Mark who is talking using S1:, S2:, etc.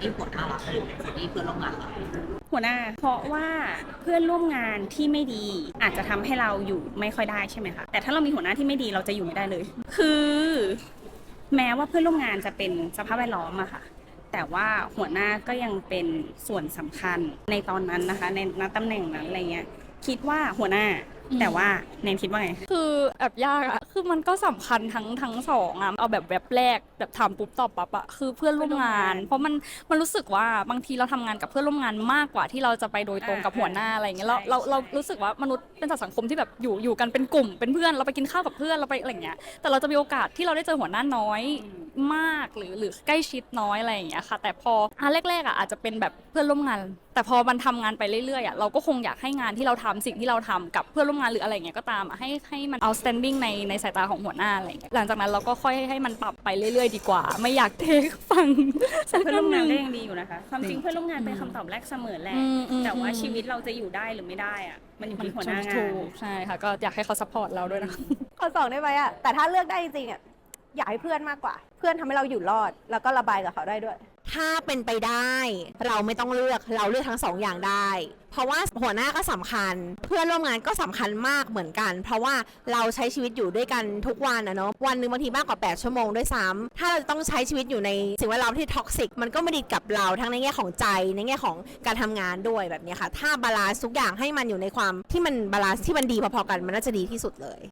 S1: ที่หัวหน้ารักหรือคนที่เพื่อนร่วมงานรัก
S2: หัวหน้า เพราะว่าเพื่อนร่วมงานที่ไม่ดีอาจจะทำให้เราอยู่ไม่ค่อยได้ใช่ไหมคะแต่ถ้าเรามีหัวหน้าที่ไม่ดีเราจะอยู่ไม่ได้เลย คือ แม้ว่าเพื่อนร่วมงานจะเป็นสภาพแวดล้อมอะค่ะแต่ว่าหัวหน้าก็ยังเป็นส่วนสำคัญในตอนนั้นนะคะ ในณตำแหน่งนั้นอะไรเงี้ยคิดว่าหัวหน้า แต่ว่าแนนคิดว่าไง
S3: คือแอบยากอะคือมันก็สำคัญทั้งทั้งสองอะเอาแบบแบบแรกแบบถามปุ๊บตอบปั๊บอะคือเพื่อนร่วมงาน เพราะมันมันรู้สึกว่าบางทีเราทำงานกับเพื่อนร่วมงานมากกว่าที่เราจะไปโดยตรงกับ
S2: อ่า
S3: หัวหน้าอะไรอย่างเงี้ยเรา
S2: ใช่
S3: เราเรา
S2: ใช่
S3: รู้สึกว่ามนุษย์เป็นสัตว์สังคมที่แบบอยู่อยู่กันเป็นกลุ่ม เป็นเพื่อนเราไปกินข้าวกับเพื่อนเราไปอะไรอย่างเงี้ย แต่เราจะมีโอกาสที่เราได้เจอหัวหน้าน้อยมากหรือหรือใกล้ชิดน้อยอะไรอย่างเงี้ยค่ะ แต่พออันแรกๆอะอาจจะเป็นแบบเพื่อนร่วมงาน แต่พอมันทำงานไปเรื่อยๆอะเราก็คงอยากให้งานที่เราทำสิ่งที่เราทำกับเพื่อนร่วมงานหรืออะไรอย่างเงี้ยก็ตามอะให้ให้มัน outstanding ในในสายตาของหัวหน้าอะไรอย่างเงี้ยหลังจากนั้นเราก็ค่อยให้มันปรับไปเรื่อย ๆ ดีกว่า ไม่อยากเทคฟัง
S2: แต่เพื่อนร่วมงาน
S3: สั
S2: ก็
S3: ก
S2: ยังดีอยู่นะคะ ความจริงเพื่อนร่วมงานเป็นคำตอบแรกเสมอแหละ
S3: อืมอืม
S2: แต่ว่า
S3: อืม
S2: ชีวิตเราจะอยู่ได้หรือไม่ได้อะมันอยู่ที่หัวหน้างา
S3: ถู
S2: น
S3: กใช่ค่ะก็อยากให้เขา support เราด้วยนะ
S4: ข้อสองได้ไหมอะแต่ถ้าเลือกได้จริงๆอะ อยากให้เพื่อนมากกว่า เพื่อนทำให้เราอยู่รอด แล้วก็ระบายกับเขาได้ด้วย
S5: ถ้าเป็นไปได้ เราไม่ต้องเลือกเราเลือกทั้งสองอย่างได้ เพราะว่าหัวหน้าก็สำคัญ เพื่อนร่วมงานก็สำคัญมากเหมือนกัน เพราะว่าเราใช้ชีวิตอยู่ด้วยกันทุกวันนะเนาะวันหนึ่งบางทีมากกว่า 8 ชั่วโมงด้วยซ้ำถ้าเราจะต้องใช้ชีวิตอยู่ในสิ่งแวดล้อมที่ท็อกซิกมันก็ไม่ดีกับเราทั้งในแง่ของใจในแง่ของการทำงานด้วยแบบเนี้ยค่ะ ถ้าบาลานซ์ทุกอย่างให้มันอยู่ในความที่มันบาลานซ์ที่มันดีพอๆกันมันน่าจะดีที่สุดเลย